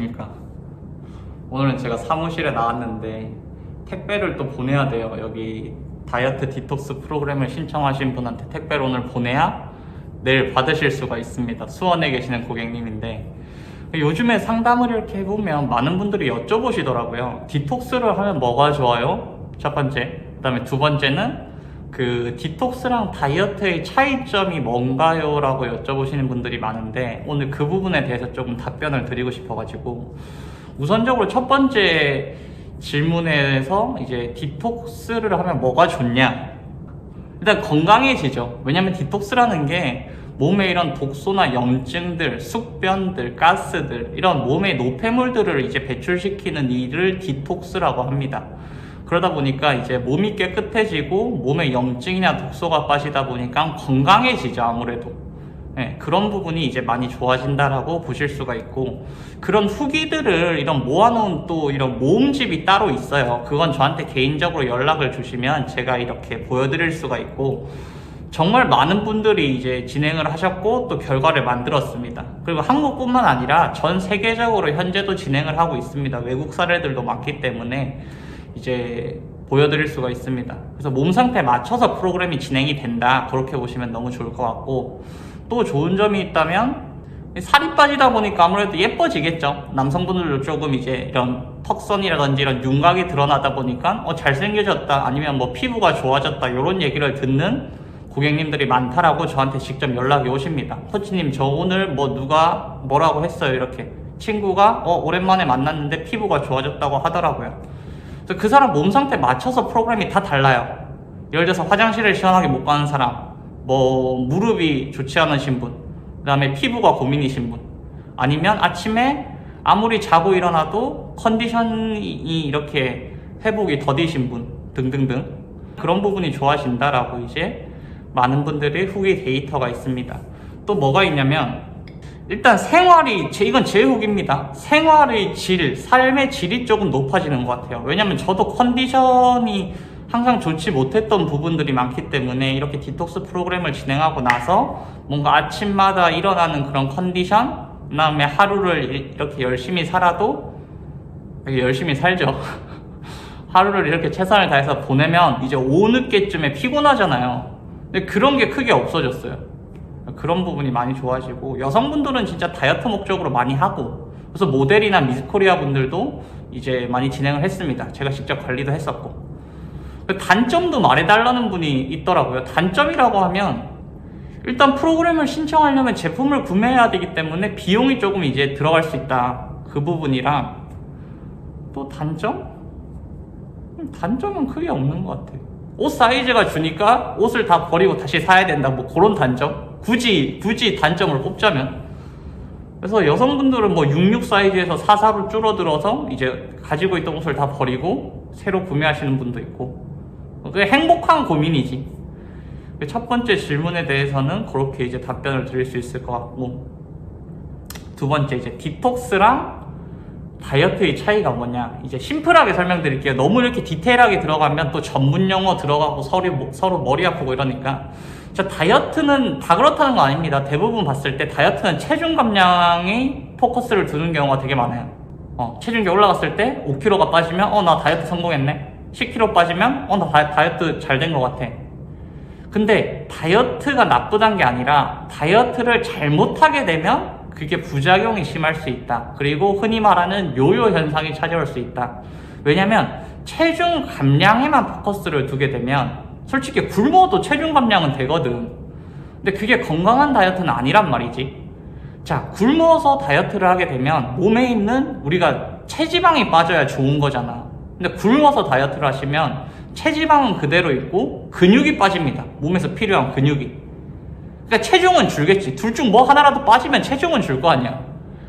안녕하십니까. 오늘은 제가 사무실에 나왔는데 택배를 또 보내야 돼요. 여기 다이어트 디톡스 프로그램을 신청하신 분한테 택배를 오늘 보내야 내일 받으실 수가 있습니다. 수원에 계시는 고객님인데 요즘에 상담을 이렇게 해보면 많은 분들이 여쭤보시더라고요. 디톡스를 하면 뭐가 좋아요? 첫 번째. 그 다음에 두 번째는 그 디톡스랑 다이어트의 차이점이 뭔가요? 라고 여쭤보시는 분들이 많은데 오늘 그 부분에 대해서 조금 답변을 드리고 싶어가지고 우선적으로 첫 번째 질문에서 이제 디톡스를 하면 뭐가 좋냐? 일단 건강해지죠. 왜냐면 디톡스라는 게 몸에 이런 독소나 염증들, 숙변들, 가스들 이런 몸의 노폐물들을 이제 배출시키는 일을 디톡스라고 합니다. 그러다 보니까 이제 몸이 깨끗해지고 몸에 염증이나 독소가 빠지다 보니까 건강해지죠 아무래도. 네, 그런 부분이 이제 많이 좋아진다라고 보실 수가 있고 그런 후기들을 이런 모아놓은 또 이런 모음집이 따로 있어요. 그건 저한테 개인적으로 연락을 주시면 제가 이렇게 보여드릴 수가 있고 정말 많은 분들이 이제 진행을 하셨고 또 결과를 만들었습니다. 그리고 한국뿐만 아니라 전 세계적으로 현재도 진행을 하고 있습니다. 외국 사례들도 많기 때문에 이제 보여드릴 수가 있습니다. 그래서 몸 상태에 맞춰서 프로그램이 진행이 된다. 그렇게 보시면 너무 좋을 것 같고 또 좋은 점이 있다면 살이 빠지다 보니까 아무래도 예뻐지겠죠. 남성분들도 조금 이제 이런 턱선이라든지 이런 윤곽이 드러나다 보니까 어, 잘생겨졌다 아니면 뭐 피부가 좋아졌다 이런 얘기를 듣는 고객님들이 많다라고 저한테 직접 연락이 오십니다. 코치님 저 오늘 뭐 누가 뭐라고 했어요 이렇게 친구가 어, 오랜만에 만났는데 피부가 좋아졌다고 하더라고요. 그 사람 몸 상태 맞춰서 프로그램이 다 달라요. 예를 들어서 화장실을 시원하게 못 가는 사람, 뭐 무릎이 좋지 않으신 분, 그 다음에 피부가 고민이신 분, 아니면 아침에 아무리 자고 일어나도 컨디션이 이렇게 회복이 더디신 분 등등등 그런 부분이 좋아진다라고 이제 많은 분들의 후기 데이터가 있습니다. 또 뭐가 있냐면 일단 생활이 제 이건 제 후기입니다. 생활의 질, 삶의 질이 조금 높아지는 것 같아요. 왜냐면 저도 컨디션이 항상 좋지 못했던 부분들이 많기 때문에 이렇게 디톡스 프로그램을 진행하고 나서 뭔가 아침마다 일어나는 그런 컨디션, 그 다음에 하루를 이렇게 열심히 살아도 열심히 살죠. 하루를 이렇게 최선을 다해서 보내면 이제 오늦게쯤에 피곤하잖아요. 근데 그런 게 크게 없어졌어요. 그런 부분이 많이 좋아지고 여성분들은 진짜 다이어트 목적으로 많이 하고 그래서 모델이나 미스코리아 분들도 이제 많이 진행을 했습니다. 제가 직접 관리도 했었고 단점도 말해달라는 분이 있더라고요. 단점이라고 하면 일단 프로그램을 신청하려면 제품을 구매해야 되기 때문에 비용이 조금 이제 들어갈 수 있다. 그 부분이랑 또 단점? 음, 단점은 크게 없는 것 같아요. 옷 사이즈가 주니까 옷을 다 버리고 다시 사야 된다. 뭐 그런 단점? 굳이 굳이 단점을 뽑자면? 그래서 여성분들은 뭐 66 사이즈에서 44로 줄어들어서 이제 가지고 있던 옷을 다 버리고 새로 구매하시는 분도 있고. 그게 행복한 고민이지. 첫 번째 질문에 대해서는 그렇게 이제 답변을 드릴 수 있을 것 같고. 두 번째 이제 디톡스랑 다이어트의 차이가 뭐냐. 이제 심플하게 설명드릴게요. 너무 이렇게 디테일하게 들어가면 또 전문 용어 들어가고 서로, 서로 머리 아프고 이러니까 자 다이어트는 다 그렇다는 거 아닙니다 대부분 봤을 때 다이어트는 체중 감량에 포커스를 두는 경우가 되게 많아요 어, 체중이 올라갔을 때 5kg가 빠지면 어 나 다이어트 성공했네 10kg 빠지면 어 나 다이어트 잘 된 것 같아 근데 다이어트가 나쁘단 게 아니라 다이어트를 잘못하게 되면 그게 부작용이 심할 수 있다. 그리고 흔히 말하는 요요 현상이 찾아올 수 있다. 왜냐면 체중 감량에만 포커스를 두게 되면 솔직히 굶어도 체중 감량은 되거든. 근데 그게 건강한 다이어트는 아니란 말이지. 자, 굶어서 다이어트를 하게 되면 몸에 있는 우리가 체지방이 빠져야 좋은 거잖아. 근데 굶어서 다이어트를 하시면 체지방은 그대로 있고 근육이 빠집니다. 몸에서 필요한 근육이. 그러니까 체중은 줄겠지. 둘 중 뭐 하나라도 빠지면 체중은 줄 거 아니야.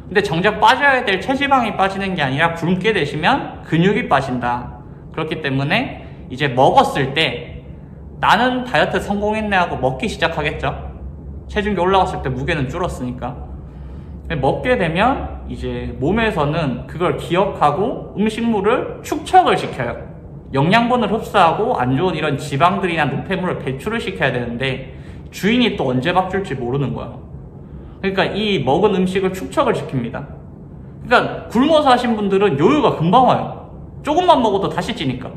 근데 정작 빠져야 될 체지방이 빠지는 게 아니라 굶게 되시면 근육이 빠진다. 그렇기 때문에 이제 먹었을 때 나는 다이어트 성공했네 하고 먹기 시작하겠죠. 체중이 올라갔을 때 무게는 줄었으니까. 먹게 되면 이제 몸에서는 그걸 기억하고 음식물을 축적을 시켜요. 영양분을 흡수하고 안 좋은 이런 지방들이나 노폐물을 배출을 시켜야 되는데 주인이 또 언제 밥 줄지 모르는 거야. 그러니까 이 먹은 음식을 축적을 시킵니다. 그러니까 굶어서 하신 분들은 요요가 금방 와요. 조금만 먹어도 다시 찌니까.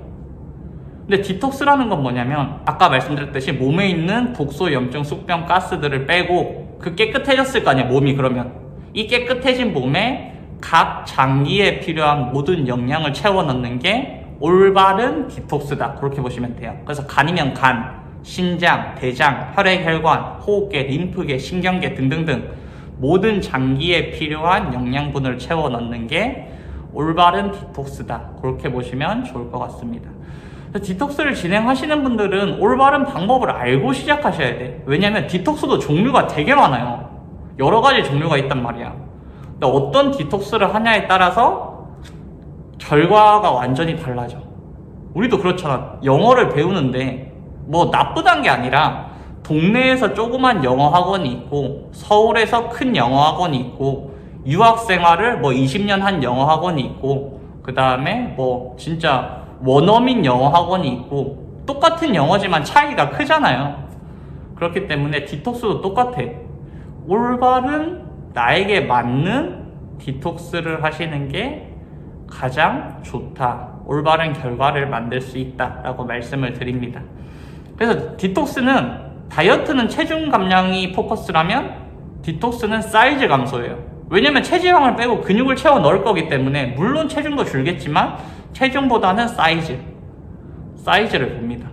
근데 디톡스라는 건 뭐냐면 아까 말씀드렸듯이 몸에 있는 독소, 염증, 숙병, 가스들을 빼고 그 깨끗해졌을 거 아니야 몸이 그러면. 이 깨끗해진 몸에 각 장기에 필요한 모든 영양을 채워 넣는 게 올바른 디톡스다. 그렇게 보시면 돼요. 그래서 간이면 간, 신장, 대장, 혈액, 혈관, 호흡계, 림프계, 신경계 등등등 모든 장기에 필요한 영양분을 채워 넣는 게 올바른 디톡스다. 그렇게 보시면 좋을 것 같습니다 디톡스를 진행하시는 분들은 올바른 방법을 알고 시작하셔야 돼. 왜냐면 디톡스도 종류가 되게 많아요. 여러 가지 종류가 있단 말이야. 어떤 디톡스를 하냐에 따라서 결과가 완전히 달라져. 우리도 그렇잖아. 영어를 배우는데 뭐 나쁘단 게 아니라 동네에서 조그만 영어 학원이 있고 서울에서 큰 영어 학원이 있고 유학 생활을 뭐 20년 한 영어 학원이 있고 그 다음에 뭐 진짜 원어민 영어 학원이 있고 똑같은 영어지만 차이가 크잖아요. 그렇기 때문에 디톡스도 똑같아. 올바른 나에게 맞는 디톡스를 하시는 게 가장 좋다. 올바른 결과를 만들 수 있다 라고 말씀을 드립니다. 그래서 디톡스는 다이어트는 체중 감량이 포커스라면 디톡스는 사이즈 감소예요. 왜냐면 체지방을 빼고 근육을 채워 넣을 거기 때문에 물론 체중도 줄겠지만 체중보다는 사이즈 사이즈를 봅니다.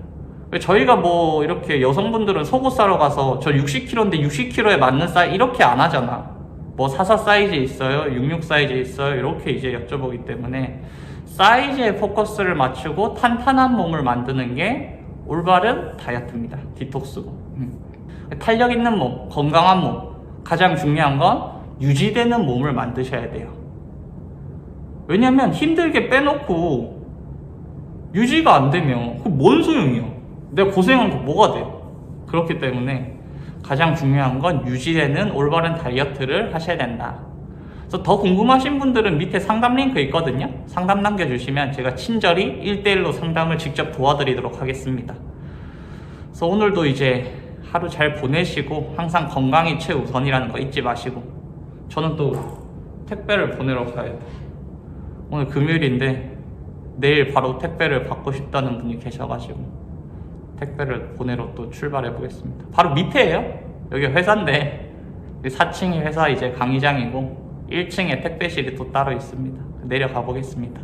저희가 뭐 이렇게 여성분들은 속옷 사러 가서 저 60kg인데 60kg에 맞는 사이즈 이렇게 안 하잖아. 뭐 44 사이즈 있어요, 66 사이즈 있어요 이렇게 이제 여쭤보기 때문에 사이즈에 포커스를 맞추고 탄탄한 몸을 만드는 게 올바른 다이어트입니다. 디톡스고 음. 탄력 있는 몸, 건강한 몸 가장 중요한 건 유지되는 몸을 만드셔야 돼요. 왜냐면 힘들게 빼놓고 유지가 안 되면 그뭔 소용이요? 내가 고생한 게 뭐가 돼요? 그렇기 때문에 가장 중요한 건 유지되는 올바른 다이어트를 하셔야 된다. 그래서 더 궁금하신 분들은 밑에 상담 링크 있거든요. 상담 남겨주시면 제가 친절히 1대1로 상담을 직접 도와드리도록 하겠습니다. 그래서 오늘도 이제 하루 잘 보내시고 항상 건강이 최우선이라는 거 잊지 마시고 저는 또 택배를 보내러 가야 돼. 오늘 금요일인데 내일 바로 택배를 받고 싶다는 분이 계셔가지고 택배를 보내러 또 출발해 보겠습니다. 바로 밑에예요. 여기 회사인데 4층이 회사 이제 강의장이고 1층에 택배실이 또 따로 있습니다. 내려가 보겠습니다.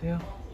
안녕하세요.